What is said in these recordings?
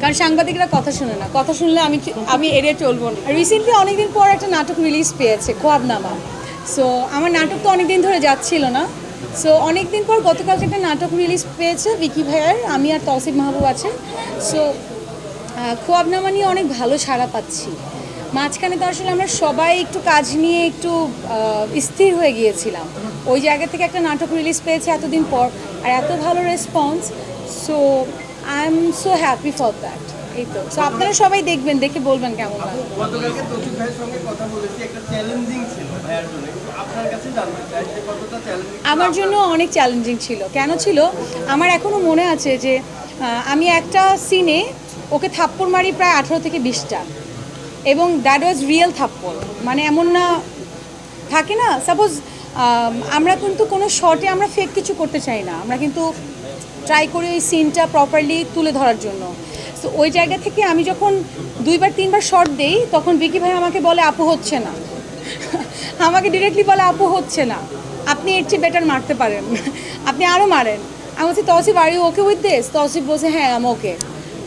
কারণ সাংবাদিকরা কথা শুনে না। কথা শুনলে আমি আমি এড়িয়ে চলবো না। রিসেন্টলি অনেকদিন পর একটা নাটক রিলিজ পেয়েছে, খোয়াবনামা। সো আমার নাটক তো অনেকদিন ধরে যাচ্ছিল না। সো অনেকদিন পর গতকালকে একটা নাটক রিলিজ পেয়েছে বিকি ভাইয়ার, আমি আর তৌসিফ মাহবুব আছে সো খোয়াবনামা নিয়ে অনেক ভালো সাড়া পাচ্ছি। মাঝখানে তো আসলে আমরা সবাই একটু কাজ নিয়ে একটু স্থির হয়ে গিয়েছিলাম। ওই জায়গা থেকে একটা নাটক রিলিজ পেয়েছে এতদিন পর আর এত ভালো response so I am so happy for that এই তো। সো আপনারা সবাই দেখবেন দেখে বলবেন কেমন লাগে। গতকালকে তৌফিক ভাইয়ের সঙ্গে কথা বলেছি একটা চ্যালেঞ্জিং ছিল ভাইয়ের জন্য। আপনার কাছে জানতে চাই যে কতটা চ্যালেঞ্জিং আমার জন্য অনেক চ্যালেঞ্জিং ছিল। কেন ছিল? আমার এখনও মনে আছে যে আমি একটা সিনে ওকে থাপ্পড় মারি প্রায় আঠারো থেকে বিশটা। এবং দ্যাট ওয়াজ রিয়েল থাপ্পড়। মানে এমন না, থাকে না? সাপোজ আমরা কিন্তু কোনো শর্টে আমরা ফেক কিছু করতে চাই না। আমরা কিন্তু ট্রাই করি ওই সিনটা প্রপারলি তুলে ধরার জন্য। তো ওই জায়গা থেকে আমি যখন দুইবার, তিনবার শর্ট দেই, তখন বিকি ভাই আমাকে বলে, আপু হচ্ছে না। আমাকে ডিরেক্টলি বলে, আপু হচ্ছে না। আপনি এর চেয়ে বেটার মারতে পারেন। আপনি আরও মারেন। আমি বলছি, Tasif are you okay with this Tasif বলছে হ্যাঁ আমি ওকে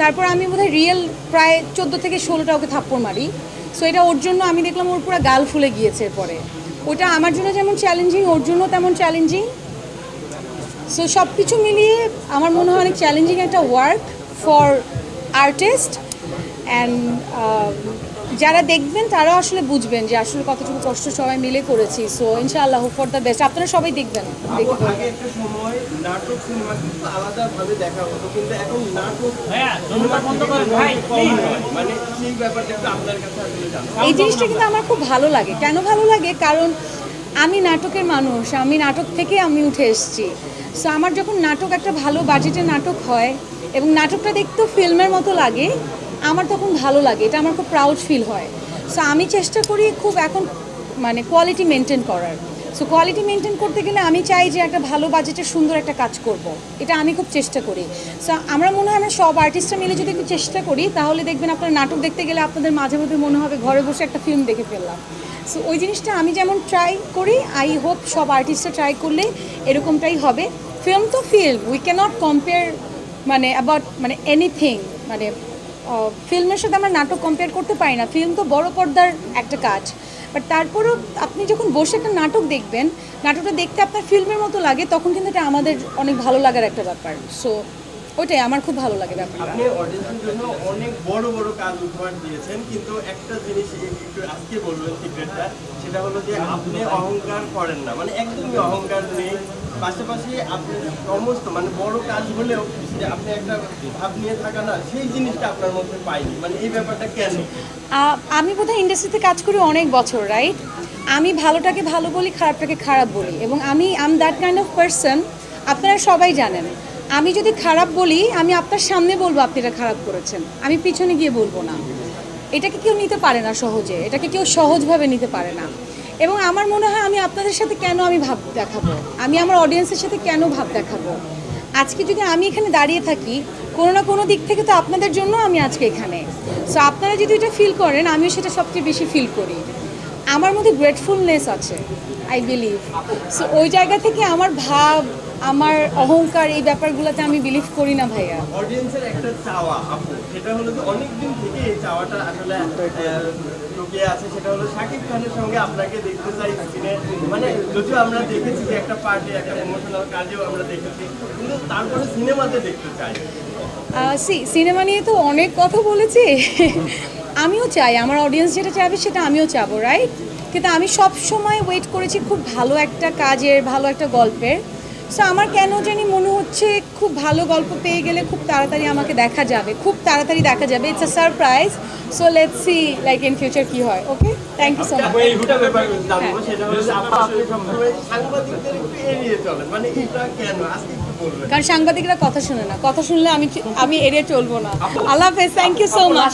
তারপর আমি বোধহয় রিয়েল প্রায় চোদ্দ থেকে ষোলোটা ওকে থাপ্পড় মারি। সো এটা ওর জন্য আমি দেখলাম ওর পুরো গাল ফুলে গিয়েছে এরপরে। ওটা আমার জন্য যেমন চ্যালেঞ্জিং ওর জন্য তেমন চ্যালেঞ্জিং সো সব কিছু মিলিয়ে আমার মনে হয় অনেক চ্যালেঞ্জিং একটা ওয়ার্ক ফর আর্টিস্ট অ্যান্ড যারা দেখবেন তারা আসলে বুঝবেন যে আসলে কতটুকু কষ্ট সবাই মিলে করেছি। সো ইনশাআল্লাহ ফর দ্য বেস্ট আপনারা সবাই দেখবেন মনে এই জিনিসটা কিন্তু আমার খুব ভালো লাগে। কেন ভালো লাগে? কারণ আমি নাটকের মানুষ আমি নাটক থেকে আমি উঠে এসেছি। সো আমার যখন নাটক একটা ভালো বাজেটের নাটক হয় এবং নাটকটা দেখতেও ফিল্মের মতো লাগে আমার তখন ভালো লাগে, এটা আমার খুব প্রাউড ফিল হয়। সো আমি চেষ্টা করি খুব এখন মানে কোয়ালিটি মেনটেন করার। সো কোয়ালিটি মেনটেন করতে গেলে আমি চাই যে একটা ভালো বাজেটের সুন্দর একটা কাজ করব। এটা আমি খুব চেষ্টা করি। সো আমরা মনে হয় আমরা সব আর্টিস্টরা মিলে যদি একটু চেষ্টা করি, তাহলে দেখবেন আপনারা নাটক দেখতে গেলে আপনাদের মাঝে মধ্যে মনে হবে ঘরে বসে একটা ফিল্ম দেখে ফেললাম। সো ওই জিনিসটা আমি যেমন ট্রাই করি আই হোপ সব আর্টিস্টরা ট্রাই করলে এরকমটাই হবে। ফিল্ম তো ফিল্ম উই ক্যানট কম্পেয়ার মানে অ্যাবাউট মানে এনিথিং মানে ফিল্মের সাথে আমরা নাটক কম্পেয়ার করতে পারি না। ফিল্ম তো বড় পর্দার একটা কাজ। বাট তারপরেও আপনি যখন বসে একটা নাটক দেখবেন, নাটকটা দেখতে আপনার ফিল্মের মতো লাগে, তখন কিন্তু এটা আমাদের অনেক ভালো লাগার একটা ব্যাপার। সো ওইটাই আমার খুব ভালো লাগে ব্যাপারটা। আপনি অডিয়েন্সের জন্য অনেক বড় বড় কাজ উপহার দিয়েছেন কিন্তু একটা জিনিস একটু আজকে বলবেন সিক্রেটটা সেটা হলো যে আপনি অহংকার করেন না। মানে একদমই অহংকার নেই। পাশাপাশি আপনি সমস্ত মানে বড় কাজ হলেও যে আপনি একটা ভাব নিয়ে থাকা না সেই জিনিসটা আপনার মধ্যে পাইনি। মানে এই ব্যাপারটা কেন? আমি বোধহয় ইন্ডাস্ট্রিতে কাজ করি অনেক বছর রাইট আমি ভালোটাকে ভালো বলি খারাপটাকে খারাপ বলি। এবং আমি am that kind of person আপনারা সবাই জানেন। আমি যদি খারাপ বলি, আমি আপনার সামনে বলব আপনি এটা খারাপ করেছেন। আমি পিছনে গিয়ে বলব না। এটাকে কেউ নিতে পারে না সহজে। এটাকে কেউ সহজভাবে নিতে পারে না। এবং আমার মনে হয় আমি আপনাদের সাথে কেন আমি ভাব দেখাবো? আমি আমার অডিয়েন্সের সাথে কেন ভাব দেখাবো? আজকে যদি আমি এখানে দাঁড়িয়ে থাকি, কোনো না কোনো দিক থেকে তো আপনাদের জন্য আমি আজকে এখানে। সো আপনারা যদি এটা ফিল করেন, আমিও সেটা সবচেয়ে বেশি ফিল করি। আমার মধ্যে গ্রেটফুলনেস আছে আই বিলিভ সো ওই জায়গা থেকে আমার ভাব আমার অহংকার এই ব্যাপারগুলোতে আমি বিলিভ করি না ভাইয়া। অডিয়েন্সের একটা চাওয়া আপু সেটা হলো যে অনেকদিন থেকে এই চাওয়াটা আসলে লুকিয়ে আছে সেটা হলো শাকিব খানের সঙ্গে আপনাকে দেখতে চাই স্ক্রিনে মানে যদিও আমরা দেখেছি যে একটা পার্টি একটা প্রমোশনাল কাজেও আমরা দেখেছি কিন্তু তারপরে সিনেমাতে দেখতে চাই। সি সিনেমা নিয়ে তো অনেক কথা বলেছি। আমিও চাই আমার অডিয়েন্স যেটা চাইবে সেটা আমিও চাবো রাইট কিন্তু আমি সব সময় ওয়েট করেছি খুব ভালো একটা কাজের ভালো একটা গল্পের। সো আমার কেন জানি মনে হচ্ছে খুব ভালো গল্প পেয়ে গেলে খুব তাড়াতাড়ি আমাকে দেখা যাবে খুব তাড়াতাড়ি দেখা যাবে। It's a surprise so let's see like in future কি হয় okay thank you so much আপু, এই দুটা ব্যাপার জানব সেটা হলো যে আপনি সবসময় সাংবাদিকদের একটু এড়িয়ে চলেন মানে এটা কেন আজকে একটু বলবেন। কারণ সাংবাদিকরা কথা শুনে না কথা শুনলে আমি আমি এড়িয়ে চলবো না। আল্লাহ হাফেজ থ্যাংক ইউ সো মাচ